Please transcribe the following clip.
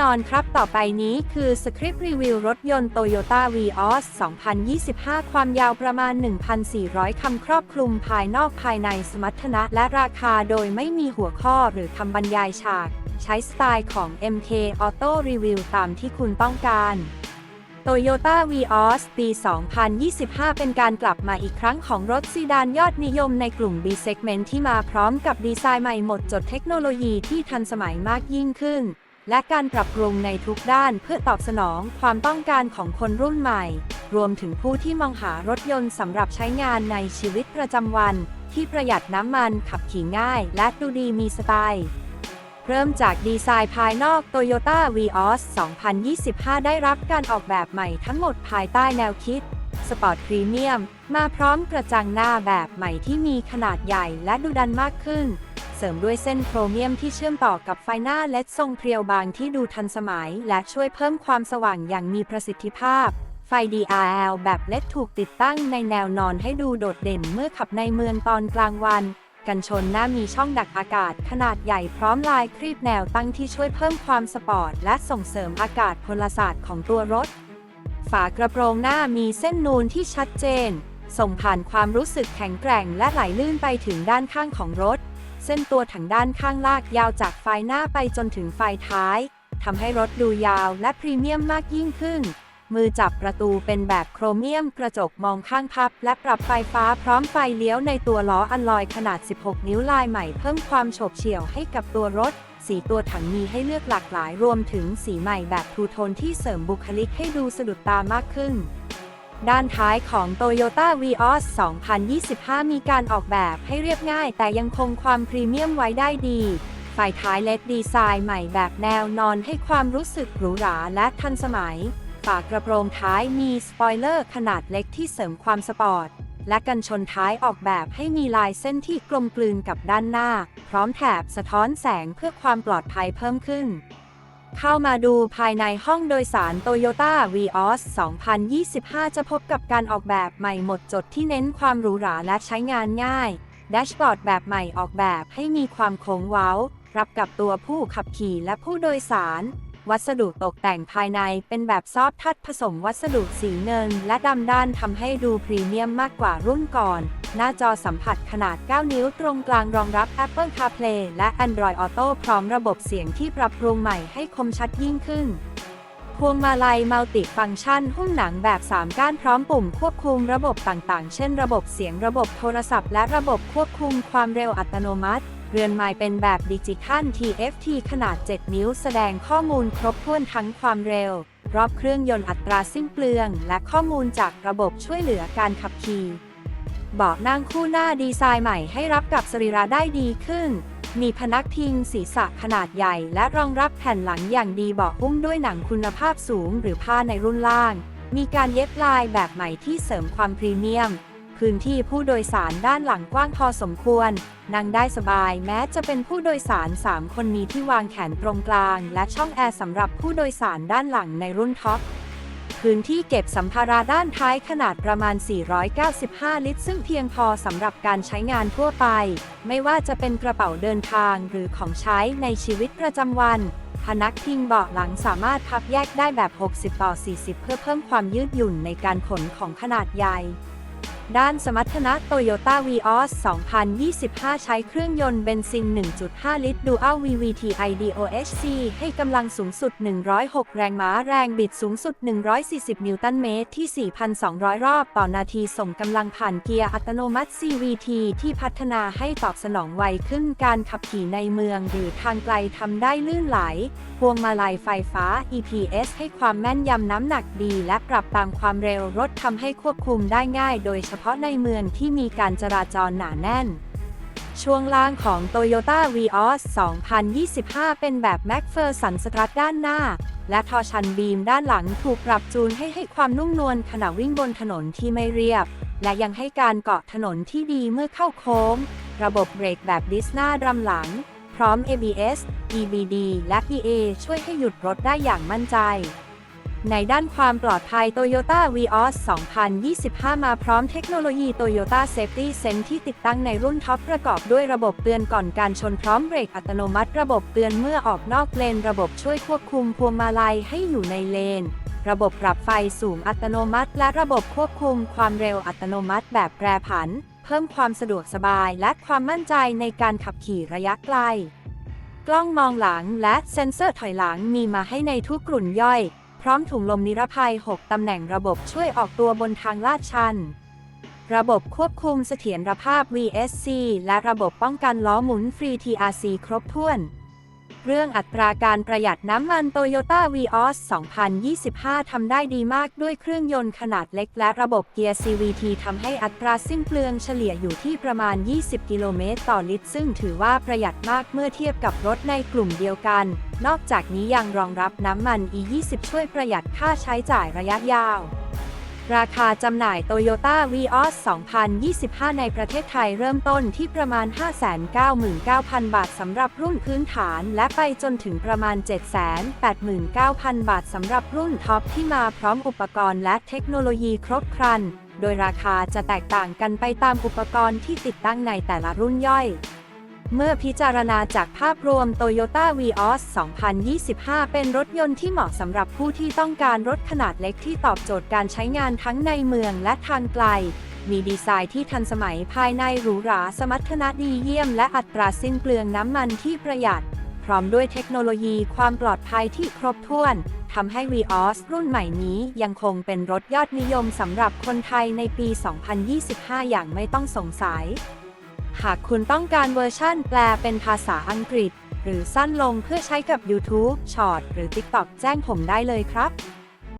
นอนครับต่อไปนี้คือสคริปต์รีวิวรถยนต์ Toyota Vios 2025 ความยาวประมาณ 1,400 คำครอบคลุมภายนอกภายในสมรรถนะและราคาโดยไม่มีหัวข้อหรือคำบรรยายฉาก ใช้สไตล์ของ MK Auto Review ตามที่คุณต้องการ Toyota Vios ปี 2025 เป็นการกลับมาอีกครั้งของรถซีดานยอดนิยมในกลุ่ม B segment ที่มาพร้อมกับดีไซน์ใหม่หมดจดเทคโนโลยีที่ทันสมัยมากยิ่งขึ้น และการปรับปรุงในทุกด้านเพื่อตอบสนองความต้องการของคนรุ่นใหม่ รวมถึงผู้ที่มองหารถยนต์สำหรับใช้งานในชีวิตประจำวัน ที่ประหยัดน้ำมันขับขี่ง่าย และดูดีมีสไตล์เริ่มจากดีไซน์ภายนอก Toyota Vios 2025 ได้รับการออกแบบใหม่ทั้งหมดภายใต้แนวคิด Sport Premium มาพร้อมกระจังหน้าแบบใหม่ที่มีขนาดใหญ่และดุดันมากขึ้น เสริมด้วยเส้นโครเมียมที่เชื่อมต่อกับไฟหน้าเลดทรงเพรียวบางที่ดูทันสมัย และช่วยเพิ่มความสว่างอย่างมีประสิทธิภาพ ไฟ DRL แบบเลดถูกติดตั้งในแนวนอนให้ดูโดดเด่นเมื่อขับในเมืองตอนกลางวัน กันชนหน้ามีช่องดักอากาศขนาดใหญ่พร้อมลายครีบแนวตั้งที่ช่วยเพิ่มความสปอร์ตและส่งเสริมอากาศพลศาสตร์ของตัวรถ ฝากระโปรงหน้ามีเส้นนูนที่ชัดเจนส่งผ่านความรู้สึกแข็งแกร่งและไหลลื่นไปถึงด้านข้างของรถ เส้นตัวถังด้านข้างลากยาวจากไฟหน้าไปจนถึงไฟท้ายทำให้รถดูยาวและพรีเมียมมากยิ่งขึ้น มือจับประตูเป็นแบบโครเมียมกระจกมองข้างพับ และปรับไฟฟ้าพร้อมไฟเลี้ยวในตัวล้ออันลอยขนาด 16 นิ้วลายใหม่เพิ่มความโฉบเฉี่ยวให้กับตัวรถ สีตัวถังมีให้เลือกหลากหลายรวมถึงสีใหม่แบบทูโทนที่เสริมบุคลิกให้ดูสะดุดตามากขึ้น ด้านท้ายของ Toyota Vios 2025 มีการออกแบบให้เรียบง่าย แต่ยังคงความพรีเมียมไว้ได้ดีไฟท้ายเลดดีไซน์ใหม่แบบแนวนอนให้ความรู้สึกหรูหราและทันสมัย ฝากระโปรงท้ายมีสปอยเลอร์ขนาดเล็กที่เสริมความสปอร์ต และกันชนท้ายออกแบบให้มีลายเส้นที่กลมกลืนกับด้านหน้า พร้อมแถบสะท้อนแสงเพื่อความปลอดภัยเพิ่มขึ้น เข้ามาดูภายในห้องโดยสาร Toyota Vios 2025 จะพบกับการออกแบบใหม่หมดจดที่เน้นความหรูหราและใช้งานง่าย แดชบอร์ดแบบใหม่ออกแบบให้มีความโค้งเว้า รับกับตัวผู้ขับขี่และผู้โดยสาร วัสดุตกแต่งภายในเป็นแบบซอฟทัดผสมวัสดุสีเงิน และดำด้านทำให้ดูพรีเมียมมากกว่ารุ่นก่อน หน้าจอสัมผัสขนาด 9 นิ้วตรงกลางรองรับ Apple CarPlay และ Android Auto พร้อมระบบเสียงที่ปรับปรุงใหม่ให้คมชัดยิ่งขึ้น พวงมาลัยมัลติฟังก์ชันหุ้มหนังแบบ 3 ก้านพร้อมปุ่มควบคุมระบบต่างๆ เช่น ระบบเสียงระบบโทรศัพท์ และระบบควบคุมความเร็วอัตโนมัติ เรือนไม้เป็นแบบดิจิทัล TFT ขนาด 7 นิ้ว แสดงข้อมูลครบถ้วนทั้งความเร็ว รอบเครื่องยนต์อัตราสิ้นเปลือง และข้อมูลจากระบบช่วยเหลือการขับขี่ บาะนั่งคู่หน้าดีไซน์ใหม่ให้รับกับสรีระได้ดีขึ้น มีพนักพิงศีรษะขนาดใหญ่และรองรับแผ่นหลังอย่างดีเบาะหุ้มด้วยหนังคุณภาพสูงหรือผ้าในรุ่นล่าง มีการเย็บลายแบบใหม่ที่เสริมความพรีเมียม พื้นที่ผู้โดยสารด้านหลังกว้างพอสมควร นั่งได้สบายแม้จะเป็นผู้โดยสาร 3 คนมีที่วางแขนตรงกลาง และช่องแอร์สำหรับผู้โดยสารด้านหลังในรุ่นท็อป พื้นที่เก็บสัมภาระด้านท้ายขนาดประมาณ 495 ลิตร ซึ่งเพียงพอสำหรับการใช้งานทั่วไป ไม่ว่าจะเป็นกระเป๋าเดินทางหรือของใช้ในชีวิตประจำวันพนักพิงเบาะหลังสามารถพับแยกได้แบบ 60 ต่อ 40 เพื่อเพิ่มความยืดหยุ่นในการขนของขนาดใหญ่ ด้านสมรรถนะ Toyota Vios 2025 ใช้เครื่องยนต์เบนซิน 1.5 ลิตร Dual VVT-i DOHC ให้กำลังสูงสุด 106 แรงม้า แรงบิดสูงสุด 140 นิวตันเมตรที่ 4,200 รอบต่อนาที ส่งกำลังผ่านเกียร์อัตโนมัติ CVT ที่พัฒนาให้ตอบสนองไวขึ้นการขับขี่ในเมืองหรือทางไกลทำได้ลื่นไหล พวงมาลัยไฟฟ้า EPS ให้ความแม่นยำน้ำหนักดี และปรับตามความเร็วรถทำให้ควบคุมได้ง่ายโดยเฉพาะในเมืองที่มีการจราจรหนาแน่น ช่วงล่างของ Toyota Vios 2025 เป็นแบบ McPherson Strut ด้านหน้า และทอชันบีมด้านหลังถูกปรับจูนให้ให้ความนุ่มนวลขณะวิ่งบนถนนที่ไม่เรียบ และยังให้การเกาะถนนที่ดีเมื่อเข้าโค้ง ระบบเบรกแบบดิสหน้าดำหลัง พร้อม ABS EBD และ PA ช่วยให้หยุดรถได้อย่างมั่นใจ ในด้านความปลอดภัย Toyota Vios 2025 มาพร้อมเทคโนโลยี Toyota Safety Sense ที่ติดตั้งในรุ่นท็อปประกอบด้วยระบบเตือนก่อนการชนพร้อมเบรกอัตโนมัติ ระบบเตือนเมื่อออกนอกเลน ระบบช่วยควบคุมพวงมาลัยให้อยู่ในเลน ระบบปรับไฟสูงอัตโนมัติ และระบบควบคุมความเร็วอัตโนมัติแบบแปรผัน เพิ่มความสะดวกสบายและความมั่นใจในการขับขี่ระยะไกล กล้องมองหลังและเซ็นเซอร์ถอยหลังมีมาให้ในทุกกลุ่นย่อย พร้อมถุงลมนิรภัย 6 ตำแหน่งระบบช่วยออกตัวบนทางลาดชัน ระบบควบคุมเสถียรภาพ VSC และระบบป้องกันล้อหมุนฟรี TRC ครบถ้วน เรื่องอัตราการประหยัดน้ำมัน Toyota Vios 2025 ทำได้ดีมากด้วยเครื่องยนต์ขนาดเล็กและระบบเกียร์ CVT ทำให้อัตราสิ้นเปลืองเฉลี่ยอยู่ที่ประมาณ 20 กิโลเมตรต่อลิตร ซึ่งถือว่าประหยัดมากเมื่อเทียบกับรถในกลุ่มเดียวกัน นอกจากนี้ยังรองรับน้ำมัน E20 ช่วยประหยัดค่าใช้จ่ายระยะยาว ราคาจำหน่าย Toyota Vios 2025 ในประเทศไทยเริ่มต้นที่ประมาณ 599,000 บาทสำหรับรุ่นพื้นฐาน และไปจนถึงประมาณ 789,000 บาทสำหรับรุ่นท็อปที่มาพร้อมอุปกรณ์และเทคโนโลยีครบครัน โดยราคาจะแตกต่างกันไปตามอุปกรณ์ที่ติดตั้งในแต่ละรุ่นย่อย เมื่อพิจารณาจากภาพรวม Toyota Vios 2025 เป็นรถยนต์ที่เหมาะสำหรับผู้ที่ต้องการรถขนาดเล็กที่ตอบโจทย์การใช้งานทั้งในเมืองและทางไกล มีดีไซน์ที่ทันสมัยภายในหรูหราสมรรถนะดีเยี่ยมและอัตราสิ้นเปลืองน้ำมันที่ประหยัด พร้อมด้วยเทคโนโลยีความปลอดภัยที่ครบถ้วนทำให้ Vios รุ่นใหม่นี้ยังคงเป็นรถยอดนิยมสำหรับคนไทยในปี 2025 อย่างไม่ต้องสงสัย หากคุณต้องการเวอร์ชั่นแปลเป็นภาษาอังกฤษ หรือสั้นลงเพื่อใช้กับ YouTube, Short หรือ TikTok แจ้งผมได้เลยครับ